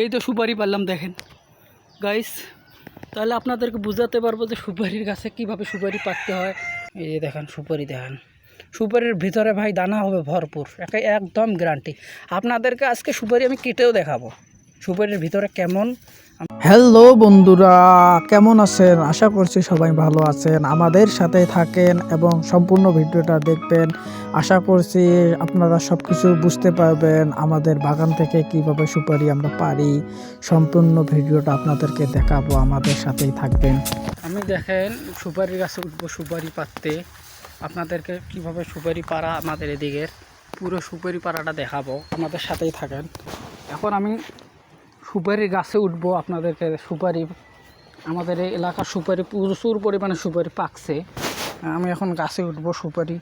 এই তো সুপারি পারলাম, দেখেন। গাইস তাহলে আপনাদেরকে বোঝাতে পারব যে সুপারির গাছে কীভাবে সুপারি পাকতে হয়। এই যে দেখেন, সুপারি দেখেন। সুপারির ভিতরে ভাই দানা হবে ভরপুর, একে একদম গ্যারান্টি আপনাদেরকে আজকে সুপারি আমি কেটেও দেখাবো। সুপারির ভিতরে কেমন হ্যালো বন্ধুরা, কেমন আছেন? আশা করছি সবাই ভালো আছেন। আমাদের সাথে থাকেন এবং সম্পূর্ণ ভিডিওটা দেখবেন। আশা করছি আপনারা সব কিছু বুঝতে পারবেন, আমাদের বাগান থেকে কীভাবে সুপারি আমরা পারি। সম্পূর্ণ ভিডিওটা আপনাদেরকে দেখাবো, আমাদের সাথেই থাকবেন। আমি দেখেন, সুপারি গাছে উঠবো সুপারি পাততে আপনাদেরকে কীভাবে সুপারি পাড়া আমাদের এদিকের পুরো সুপারি পাড়াটা দেখাবো, আমাদের সাথেই থাকেন। এখন আমি সুপারি গাছে উঠবো আপনাদেরকে, সুপারি, আমাদের এই এলাকার সুপারি প্রচুর পরিমাণে সুপারি পাকছে। আমি এখন গাছে উঠবো সুপারি,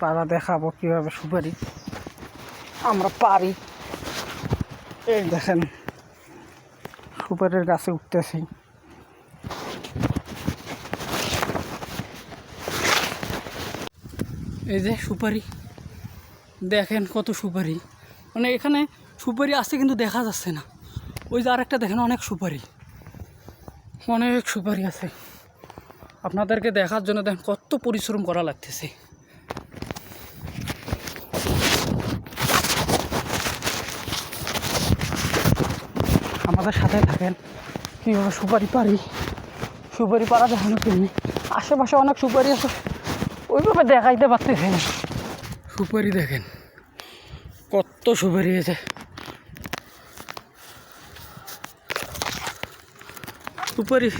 পাড়া দেখাবো কীভাবে সুপারি। আমরা পারি। এই দেখেন, সুপারির গাছে উঠতেছি। এই যে সুপারি, দেখেন কত সুপারি। মানে এখানে সুপারি আছে কিন্তু দেখা যাচ্ছে না। ওই যে আরেকটা দেখেন, অনেক সুপারি। অনেক সুপারি আছে। আপনাদেরকে দেখার জন্য দেখেন, কত পরিশ্রম করা লাগতেছে। আমাদের সাথে থাকেন, কীভাবে সুপারি পারি? সুপারি পাড়া দেখানো কিনি আশেপাশে অনেক সুপারি আছে। ওইভাবে দেখাইতে পারতেছে সুপারি দেখেন, কত সুপারি আছে। সুপারি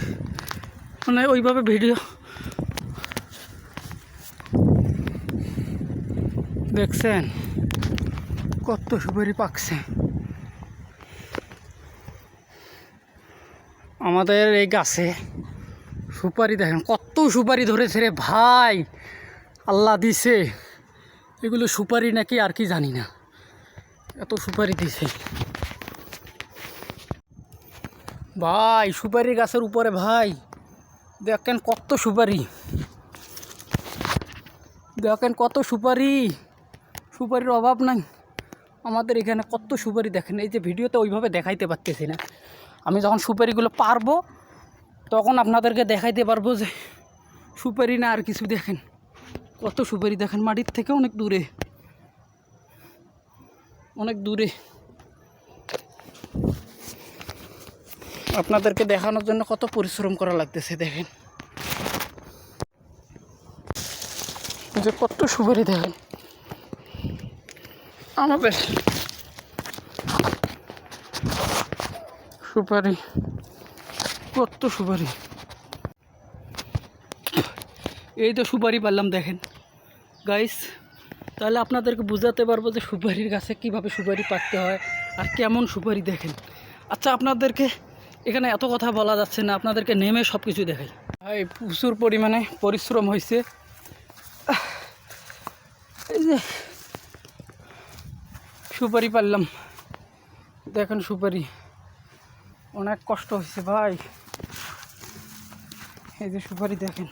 মানে ওইভাবে ভিডিও দেখছেন? কত সুপারি পাকছে। আমাদের এই গাছে সুপারি দেখেন, কত সুপারি ধরেছে রে ভাই। আল্লাহ দিছে। এগুলো সুপারি নাকি আর কি জানি না। এত সুপারি দিছে। ভাই, সুপারি গাছের উপরে ভাই। দেখেন কত সুপারি। দেখেন কত সুপারি। সুপারির অভাব নাই। আমাদের এখানে কত সুপারি দেখেন, এই যে ভিডিওতে ওইভাবে দেখাইতে পারতেছি না। আমি যখন সুপারিগুলো পারব, তখন আপনাদেরকে দেখাইতে পারব যে সুপারি না আর কিছু দেখেন। কত সুপারি দেখেন, মাটির থেকে অনেক দূরে। অনেক দূরে। আপনাদেরকে দেখানোর জন্য কত পরিশ্রম করা লাগতেছে দেখেন। যে কত সুপারি দেখেন। আমাদের সুপারি, কত সুপারি। এই তো সুপারি পারলাম দেখেন। গাইস, তাহলে আপনাদেরকে বোঝাতে পারব যে সুপারির গাছে কীভাবে সুপারি পাকতে হয় আর কেমন সুপারি দেখেন। আচ্ছা আপনাদেরকে এখানে এত কথা বলা যাচ্ছে না, আপনাদেরকে নেমে সব কিছু দেখাই। ভাই, প্রচুর পরিমাণে পরিশ্রম হয়েছে সুপারি পারলাম দেখেন সুপারি, অনেক কষ্ট হয়েছে ভাই। এই যে সুপারি দেখেন,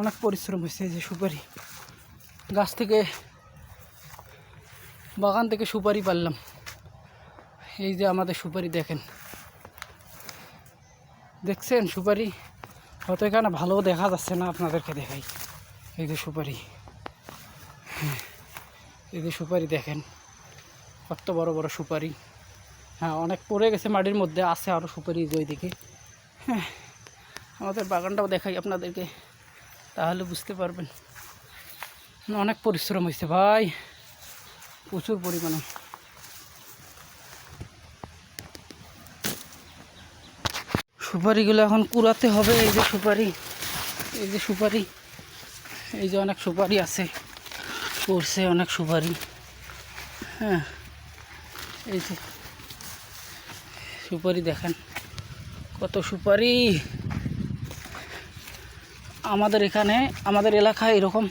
অনেক পরিশ্রম হয়েছে এই যে সুপারি। গাছ থেকে, বাগান থেকে সুপারি পারলাম এই যে আমাদের সুপারি দেখেন। দেখছেন সুপারি? হয়তো এখানে ভালো দেখা যাচ্ছে না আপনাদেরকে দেখাই। এই যে সুপারি। এই যে সুপারি দেখেন। কত বড় বড় সুপারি। হ্যাঁ অনেক পড়ে গেছে মাটির মধ্যে, আছে আরও সুপারি যে ওইদিকে। হ্যাঁ আমাদের বাগানটাও দেখাই আপনাদেরকে, তাহলে বুঝতে পারবেন। অনেক পরিশ্রম হয়েছে ভাই। প্রচুর পরিমাণে। সুপারিগুলো এখন কুড়াতে হবে, এই যে সুপারি, এই যে সুপারি, এই যে অনেক সুপারি আছে, পড়ছে অনেক সুপারি হ্যাঁ এই যে, সুপারি দেখেন, কত সুপারি। আমাদের এখানে, আমাদের এলাকায় এরকম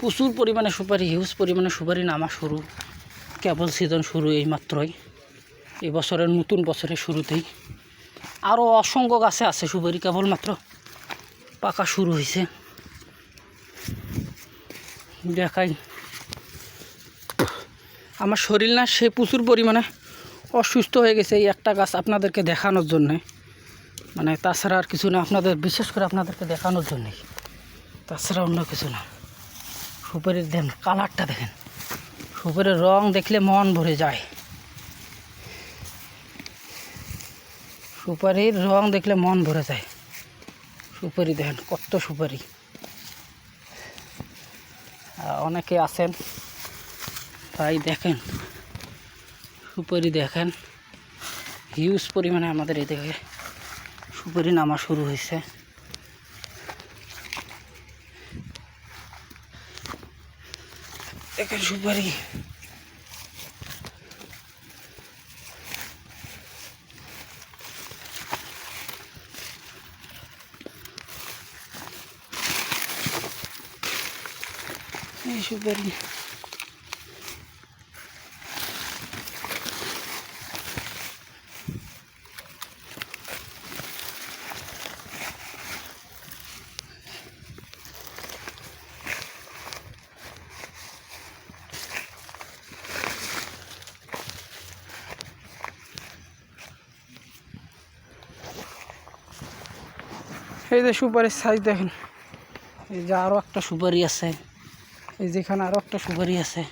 প্রচুর পরিমাণে সুপারি হিউজ পরিমাণে সুপারি নামা শুরু, কেবল সিজন শুরু এই মাত্রই, এই বছরের নতুন বছরের শুরুতেই। আরও অসংখ্য গাছে আছে সুপারি কেবলমাত্র পাকা শুরু হয়েছে দেখাই। আমার শরীর না সে প্রচুর পরিমাণে অসুস্থ হয়ে গেছে এই একটা গাছ আপনাদেরকে দেখানোর জন্যে। মানে তাছাড়া আর কিছু না, আপনাদের বিশেষ করে আপনাদেরকে দেখানোর জন্যে। তাছাড়া অন্য কিছু না। সুপারির দেন, কালারটা দেখেন। সুপারির রং দেখলে মন ভরে যায়। সুপারির রং দেখলে মন ভরে যায়। সুপারি দেখেন, কত সুপারি। অনেকে আছেন, তাই দেখেন, সুপারি দেখেন। হিউজ পরিমাণে আমাদের এদিকে সুপারি নামা শুরু হয়েছে। দেখেন সুপারি। এই সুপারি এই যে সুপারির সাইজ দেখেন এই যে আরও একটা সুপারি আছে এই যেখানে আরও একটা সুপারি আছে।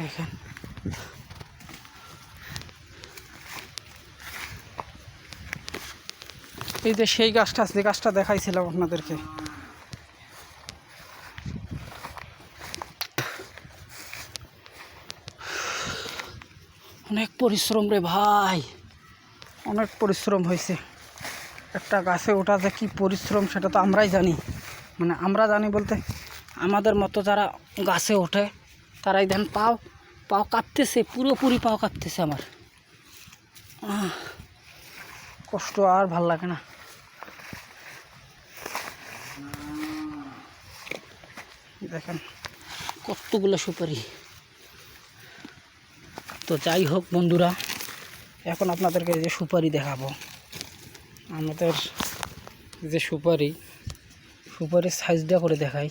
দেখেন। এই যে সেই গাছটা আছে গাছটা দেখাইছিলাম আপনাদেরকে। অনেক পরিশ্রম রে ভাই। অনেক পরিশ্রম হয়েছে। একটা গাছে ওঠা যে কী পরিশ্রম, সেটা তো আমরাই জানি। মানে আমরা জানি বলতে আমাদের মতো যারা গাছে ওঠে, তারাই দেন পাও পাও কাঁপতেছে, পুরোপুরি পাও কাঁপতেছে আমার। কষ্ট আর ভালো লাগে না। দেখেন, কতগুলো সুপারি। তো যাই হোক বন্ধুরা, এখন আপনাদেরকে যে সুপারি দেখাবো। আমাদের যে সুপারি, সুপারির সাইজটা করে দেখাই।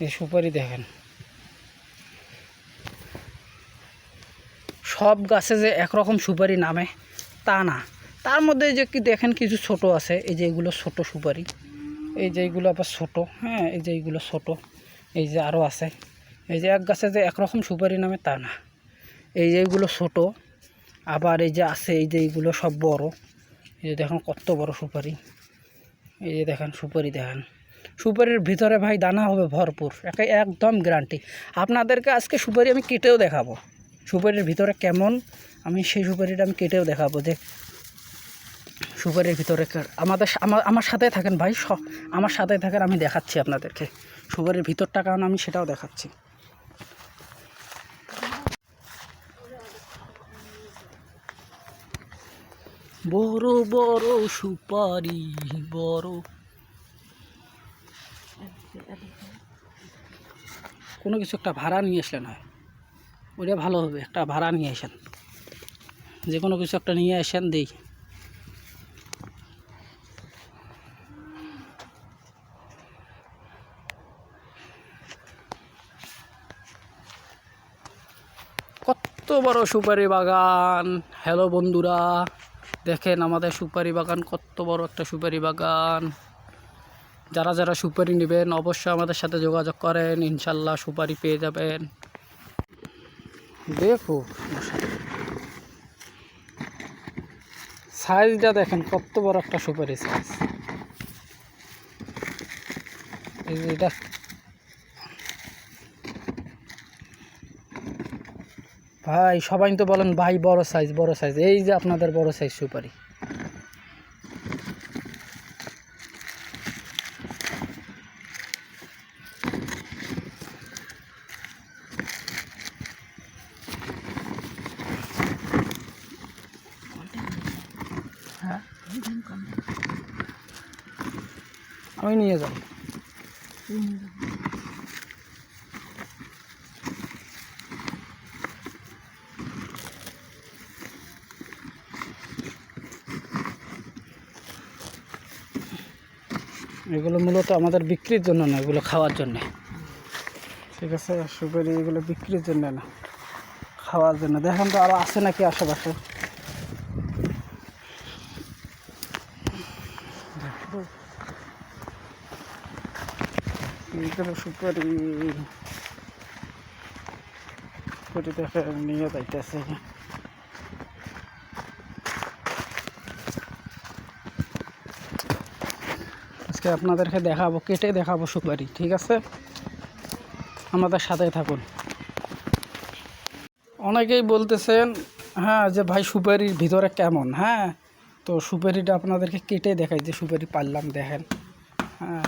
এই সুপারি দেখেন সব গাছে যে একরকম সুপারি নামে তা না তার মধ্যে যে কি দেখেন কিছু ছোট আছে এই যে এগুলো ছোট সুপারি এই যে এইগুলো আবার ছোট হ্যাঁ এই যে এইগুলো ছোট এই যে আরও আছে এই যে এক গাছে যে একরকম সুপারি নামে তা না এই যে এইগুলো ছোট আবার এই যে আছে এই যে এইগুলো সব বড় এই যে দেখেন কত বড় সুপারি এই যে দেখেন সুপারি দেখেন সুপারির ভিতরে ভাই দানা হবে ভরপুর, একে একদম গ্যারান্টি আপনাদেরকে আজকে সুপারি আমি কেটেও দেখাবো। সুপারির ভিতরে কেমন, আমি সেই সুপারিটা আমি কেটেও দেখাবো যে সুপারির ভিতরে আমাদের আমার সাথে থাকেন ভাই আমার সাথে থাকেন, আমি দেখাচ্ছি আপনাদেরকে। সুপারির ভিতরটা কারণ আমি সেটাও দেখাচ্ছি। বড় বড় সুপারি, বড় কোনো কিছু একটা ভাড়া নিয়ে আসলেন হয়। ওইটা ভালো হবে, একটা ভাড়া নিয়ে আসেন। যে কোনো কিছু একটা নিয়ে আসেন, দিই। কত বড় সুপারি বাগান। হ্যালো বন্ধুরা, দেখেন আমাদের সুপারি বাগান কত বড় একটা সুপারি বাগান। যারা যারা সুপারি নেবেন, অবশ্যই আমাদের সাথে যোগাযোগ করেন। ইনশাল্লাহ সুপারি পেয়ে যাবেন। দেখো, সাইজটা দেখেন, কত বড় একটা সুপারি সাইজ এটা। ভাই, সবাই তো বলেন ভাই বড় সাইজ বড় সাইজ এই যে আপনাদের বড় সাইজ সুপারি। আমি নিয়ে যাব এগুলো মূলত আমাদের বিক্রির জন্য না, এগুলো খাওয়ার জন্যে। ঠিক আছে, সুপারি এগুলো বিক্রির জন্য না, খাওয়ার জন্য। দেখেন তো আরও আছে নাকি আশেপাশে? সুপারি সুপারি দেখে নিয়ে আজকে আপনাদেরকে দেখাবো, কেটে দেখাবো সুপারি, ঠিক আছে? আমাদের সাথে থাকুন। অনেকেই বলতেছেন হ্যাঁ যে ভাই সুপারির ভিতরে কেমন হ্যাঁ? তো সুপারিটা আপনাদেরকে কেটে দেখাই, যে সুপারি পারলাম, দেখেন। হ্যাঁ।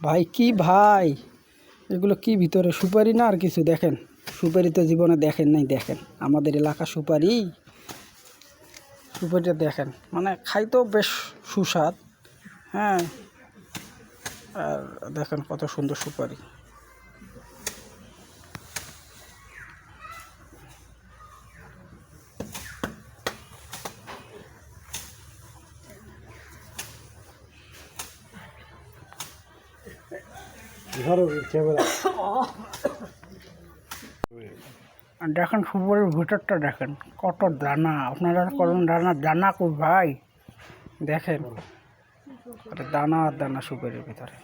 ভাই, কি ভাই? এগুলো কি ভিতরে সুপারি না আর কিছু? দেখেন, সুপারি তো জীবনে দেখেন নাই, দেখেন। আমাদের এলাকা সুপারি। সুপারিটা দেখেন। মানে খাইতেও বেশ সুস্বাদ হ্যাঁ? আর দেখেন কত সুন্দর সুপারি। দেখেন সুপারির ভিতরটা দেখেন কত দানা। আপনারা করেন দানা দানা কো ভাই? দেখেন দানা আর দানা সুপারির ভিতরে।